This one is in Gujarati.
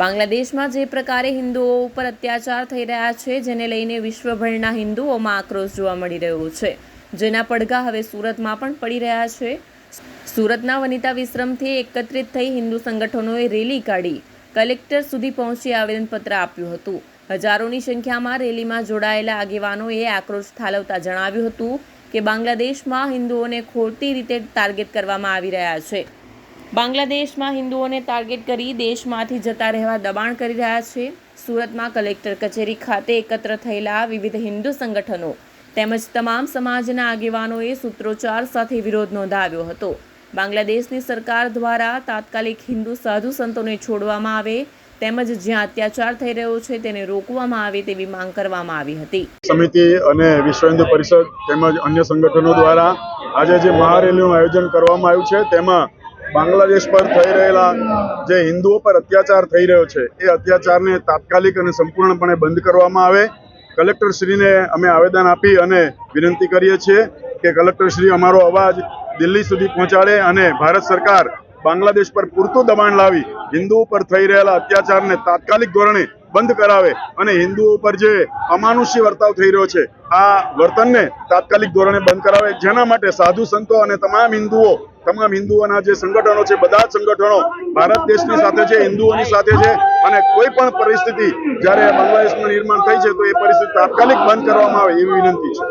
બાંગ્લાદેશમાં જે પ્રકારે હિન્દુઓ ઉપર અત્યાચાર થઈ રહ્યા છે, જેને લઈને વિશ્વભરના હિન્દુઓમાં આક્રોશ જોવા મળી રહ્યો છે. જેના પડઘા હવે સુરતમાં પણ પડી રહ્યા છે. સુરતના વનિતા વિશ્રમથી એકત્રિત થઈ હિન્દુ સંગઠનોએ રેલી કાઢી. કલેક્ટર સુધી પહોંચી આવેદનપત્ર આપ્યું હતું. હજારોની સંખ્યામાં રેલીમાં જોડાયેલા આગેવાનોએ આક્રોશ ઠાલવતા જણાવ્યું હતું કે બાંગ્લાદેશમાં હિન્દુઓને ખોટી રીતે ટાર્ગેટ કરવામાં આવી રહ્યા છે. બાંગ્લાદેશમાં હિન્દુઓને ટાર્ગેટ કરી દેશમાંથી જતા રહેવા દબાણ કરી રહ્યા છે. સુરતમાં કલેક્ટર કચેરી ખાતે એકત્ર થયેલા વિવિધ હિન્દુ સંગઠનો તેમજ તમામ સમાજના આગેવાનોએ સૂત્રોચ્ચાર સાથે વિરોધ નોંધાવ્યો હતો. બાંગ્લાદેશની સરકાર દ્વારા તાત્કાલિક હિન્દુ સાધુ સંતોને છોડવામાં આવે તેમજ જ્યાં અત્યાચાર થઈ રહ્યો છે તેને રોકવામાં આવે તેવી માંગ કરવામાં આવી હતી. સમિતિ અને વિશ્વ હિન્દુ પરિષદ તેમજ અન્ય સંગઠનો દ્વારા આજે જે મહારેલીનું આયોજન કરવામાં આવ્યું છે, તેમાં બાંગ્લાદેશ પર થઈ રહેલા જે હિન્દુઓ પર અત્યાચાર થઈ રહ્યો છે, એ અત્યાચારને તાત્કાલિક અને સંપૂર્ણપણે બંધ કરવામાં આવે. કલેક્ટરશ્રીને અમે આવેદન આપી અને વિનંતી કરીએ છીએ કે કલેક્ટરશ્રી અમારો અવાજ દિલ્હી સુધી પહોંચાડે અને ભારત સરકાર બાંગ્લાદેશ પર પૂરતું દબાણ લાવી હિન્દુઓ પર થઈ રહેલા અત્યાચારને તાત્કાલિક ધોરણે બંધ કરાવે અને હિન્દુઓ પર જે અમાનુષ્ય વર્તાવ થઈ રહ્યો છે આ વર્તનને તાત્કાલિક ધોરણે બંધ કરાવે. જેના માટે સાધુ સંતો અને તમામ હિન્દુઓ, તમામ હિન્દુઓના જે સંગઠનો છે, બધા જ સંગઠનો ભારત દેશની સાથે છે, હિન્દુઓની સાથે છે અને કોઈ પણ પરિસ્થિતિ જ્યારે બાંગ્લાદેશનું નિર્માણ થઈ છે, તો એ પરિસ્થિતિ તાત્કાલિક બંધ કરવામાં આવે એવી વિનંતી છે.